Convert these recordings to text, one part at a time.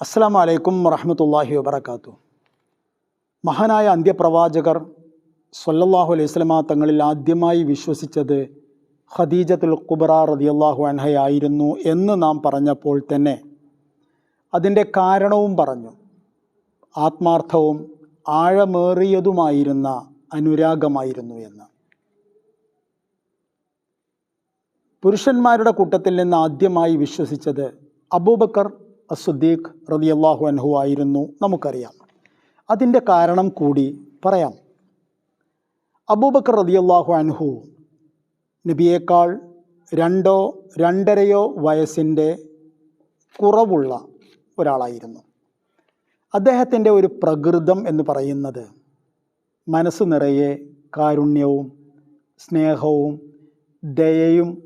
അസ്സാം വലൈക്കും വറഹമത്തല്ലാഹി വബർക്കാത്തു മഹാനായ അന്ത്യപ്രവാചകർ സല്ലല്ലാഹു അലൈഹി സ്വലമ തങ്ങളിൽ ആദ്യമായി വിശ്വസിച്ചത് ഖദീജത്തുൽ കുബറ റതിയല്ലാഹു അൻഹയായിരുന്നു എന്ന് നാം പറഞ്ഞപ്പോൾ തന്നെ അതിന്റെ കാരണവും പറഞ്ഞു. ആത്മാർത്ഥവും ആഴമേറിയതുമായിരുന്ന അനുരാഗമായിരുന്നു എന്ന്. പുരുഷന്മാരുടെ കൂട്ടത്തിൽ നിന്ന് ആദ്യമായി വിശ്വസിച്ചത് അബൂബക്കർ അസുദ്ദീഖ് റതിയല്ലാഹു അൻഹു ആയിരുന്നു നമുക്കറിയാം. അതിന്റെ കാരണം കൂടി പറയാം. അബൂബക്കർ റതിയല്ലാഹു അൻഹു നബിയേക്കാൾ രണ്ടോ രണ്ടരയോ വയസ്സിന്റെ കുറവുള്ള ഒരാളായിരുന്നു. അദ്ദേഹത്തിന്റെ ഒരു പ്രകൃതം എന്ന് പറയുന്നത് മനസ്സ് നിറയെ കാരുണ്യവും സ്നേഹവും ദയയും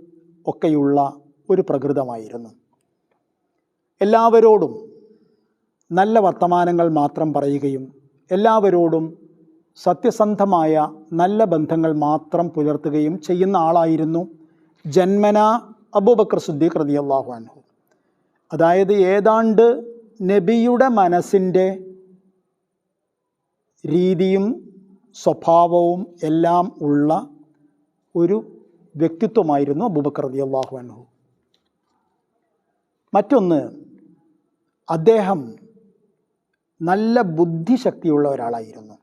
ഒക്കെയുള്ള ഒരു പ്രകൃതമായിരുന്നു. എല്ലാവരോടും നല്ല വർത്തമാനങ്ങൾ മാത്രം പറയുകയും എല്ലാവരോടും സത്യസന്ധമായ നല്ല ബന്ധങ്ങൾ മാത്രം പുലർത്തുകയും ചെയ്യുന്ന ആളായിരുന്നു ജന്മന അബൂബക്കർ സുദ്ദീഖ് റതി അള്ളാഹു അൻഹു. അതായത് ഏതാണ്ട് നബിയുടെ മനസ്സിന്റെ രീതിയും സ്വഭാവവും എല്ലാം ഉള്ള ഒരു വ്യക്തിത്വമായിരുന്നു അബൂബക്കർ റതി അള്ളാഹു അൻഹു. മറ്റൊന്ന് അദ്ദേഹം നല്ല ബുദ്ധിശക്തിയുള്ള ഒരാളായിരുന്നു.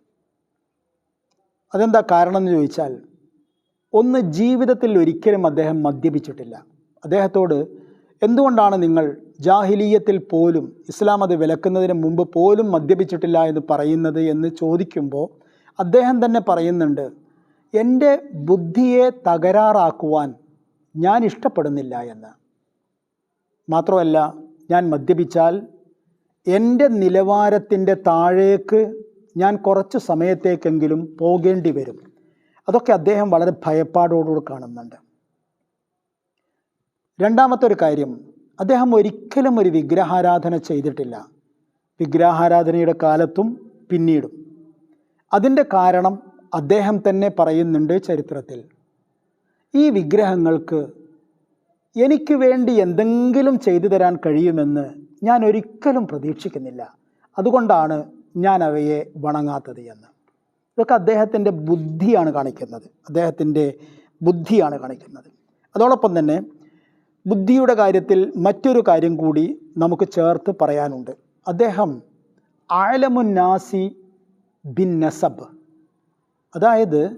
അതെന്താ കാരണം എന്ന് ചോദിച്ചാൽ ഒന്ന് ജീവിതത്തിൽ ഒരിക്കലും അദ്ദേഹം മദ്യപിച്ചിട്ടില്ല. അദ്ദേഹത്തോട് എന്തുകൊണ്ടാണ് നിങ്ങൾ ജാഹിലീയത്തിൽ പോലും ഇസ്ലാം അത് വിലക്കുന്നതിന് മുമ്പ് പോലും മദ്യപിച്ചിട്ടില്ല എന്ന് പറയുന്നത്? എന്ന് ചോദിക്കുമ്പോൾ അദ്ദേഹം തന്നെ പറയുന്നുണ്ട് എന്റെ ബുദ്ധിയെ തകരാറാക്കുവാൻ ഞാൻ ഇഷ്ടപ്പെടുന്നില്ല എന്ന്. മാത്രമല്ല ഞാൻ മദ്യപിച്ചാൽ എന്റെ നിലവാരത്തിന്റെ താഴേക്ക് ഞാൻ കുറച്ച് സമയത്തേക്കെങ്കിലും പോകേണ്ടി വരും. അതൊക്കെ അദ്ദേഹം വളരെ ഭയപ്പാടോടുകൂടി കാണുന്നുണ്ട്. രണ്ടാമത്തെ ഒരു കാര്യം അദ്ദേഹം ഒരിക്കലും ഒരു വിഗ്രഹാരാധന ചെയ്തിട്ടില്ല. വിഗ്രഹാരാധനയുടെ കാലത്തും പിന്നീടും. അതിന്റെ കാരണം അദ്ദേഹം തന്നെ പറയുന്നുണ്ട് ചരിത്രത്തിൽ. ഈ വിഗ്രഹങ്ങൾക്ക് എനിക്ക് വേണ്ടി എന്തെങ്കിലും ചെയ്തു തരാൻ കഴിയുമെന്ന് ഞാൻ ഒരിക്കലും പ്രതീക്ഷിക്കുന്നില്ല. അതുകൊണ്ടാണ് ഞാൻ അവയെ വണങ്ങാത്തത് എന്ന്. ഇതൊക്കെ അദ്ദേഹത്തിന്റെ ബുദ്ധിയാണ് കാണിക്കുന്നത്. അദ്ദേഹത്തിന്റെ ബുദ്ധിയാണ് കാണിക്കുന്നത്. അതോടൊപ്പം തന്നെ ബുദ്ധിയുടെ കാര്യത്തിൽ മറ്റൊരു കാര്യം കൂടി നമുക്ക് ചേർത്ത് പറയാനുണ്ട്. അദ്ദേഹം ആലമുന്നാസി ബിൻ നസബ്. അതായത്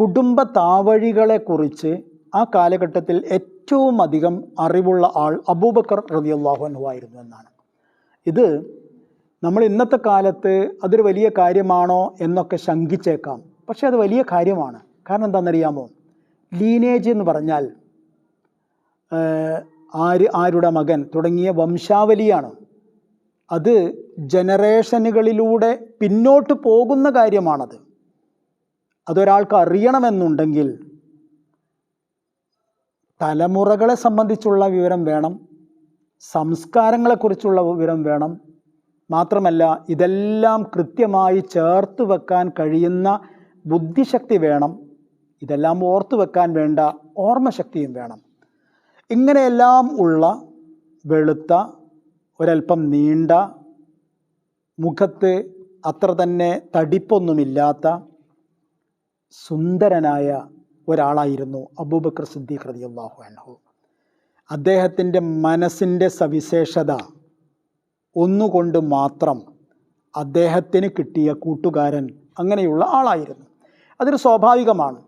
കുടുംബ താവഴികളെക്കുറിച്ച് ആ കാലഘട്ടത്തിൽ ഏറ്റവും അധികം അറിവുള്ള ആൾ അബൂബക്കർ റതിയല്ലാഹു അൻഹു ആയിരുന്നു എന്നാണ്. ഇത് നമ്മൾ ഇന്നത്തെ കാലത്ത് അതൊരു വലിയ കാര്യമാണോ എന്നൊക്കെ ശങ്കിച്ചേക്കാം. പക്ഷേ അത് വലിയ കാര്യമാണ്. കാരണം എന്താണെന്നറിയാമോ? ലീനേജ് എന്ന് പറഞ്ഞാൽ ആര് ആരുടെ മകൻ തുടങ്ങിയ വംശാവലിയാണ്. അത് ജനറേഷനുകളിലൂടെ പിന്നോട്ട് പോകുന്ന കാര്യമാണത്. അതൊരാൾക്ക് അറിയണമെന്നുണ്ടെങ്കിൽ തലമുറകളെ സംബന്ധിച്ചുള്ള വിവരം വേണം സംസ്കാരങ്ങളെക്കുറിച്ചുള്ള വിവരം വേണം. മാത്രമല്ല ഇതെല്ലാം കൃത്യമായി ചേർത്ത് വെക്കാൻ കഴിയുന്ന ബുദ്ധിശക്തി വേണം. ഇതെല്ലാം ഓർത്ത് വെക്കാൻ വേണ്ട ഓർമ്മശക്തിയും വേണം. ഇങ്ങനെയെല്ലാം ഉള്ള വെളുത്ത ഒരൽപ്പം നീണ്ട മുഖത്ത് അത്ര തന്നെ തടിപ്പൊന്നുമില്ലാത്ത സുന്ദരനായ ഒരാളായിരുന്നു അബൂബക്കർ സിദ്ദീഖ് റതി അള്ളാഹു അൻഹു. അദ്ദേഹത്തിന്റെ മനസ്സിന്റെ സവിശേഷത ഒന്നുകൊണ്ട് മാത്രം അദ്ദേഹത്തിന് കിട്ടിയ കൂട്ടുകാരൻ അങ്ങനെയുള്ള ആളായിരുന്നു. അതൊരു സ്വാഭാവികമാണ്.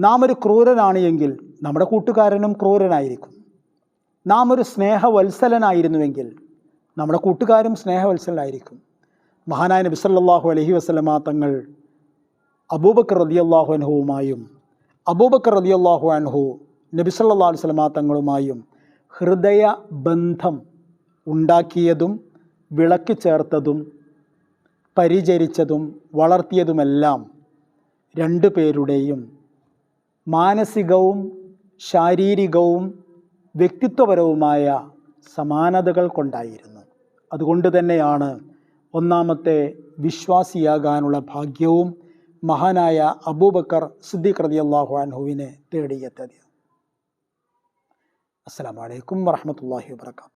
നാം ഒരു ക്രൂരനാണ് എങ്കിൽ നമ്മുടെ കൂട്ടുകാരനും ക്രൂരനായിരിക്കും. നാം ഒരു സ്നേഹവത്സലനായിരുന്നുവെങ്കിൽ നമ്മുടെ കൂട്ടുകാരും സ്നേഹവത്സലനായിരിക്കും. മഹാനായ നബി അലഹി വസ്ലമാ തങ്ങൾ അബൂബക്കർ റളിയല്ലാഹു അൻഹുവുമായും അബൂബക്കർ റളിയല്ലാഹു അൻഹു നബി സല്ലല്ലാഹു അലൈഹി വസല്ലമ തങ്ങളുമായും ഹൃദയ ബന്ധം ഉണ്ടാക്കിയതും വിളക്കി ചേർത്തതും പരിചരിച്ചതും വളർത്തിയതുമെല്ലാം രണ്ടു പേരുടെയും മാനസികവും ശാരീരികവും വ്യക്തിത്വപരവുമായ സമാനതകൾ കൊണ്ടായിരുന്നു. അതുകൊണ്ട് തന്നെയാണ് ഒന്നാമത്തെ വിശ്വാസിയാകാനുള്ള ഭാഗ്യവും മഹാനായ അബൂബക്കർ സിദ്ദീഖ് റളിയല്ലാഹു അൻഹുവിനെ തേടിയെത്തത് അസ്സലാമു അലൈക്കും വറഹ്മത്തുള്ളാഹി വബറകാതുഹു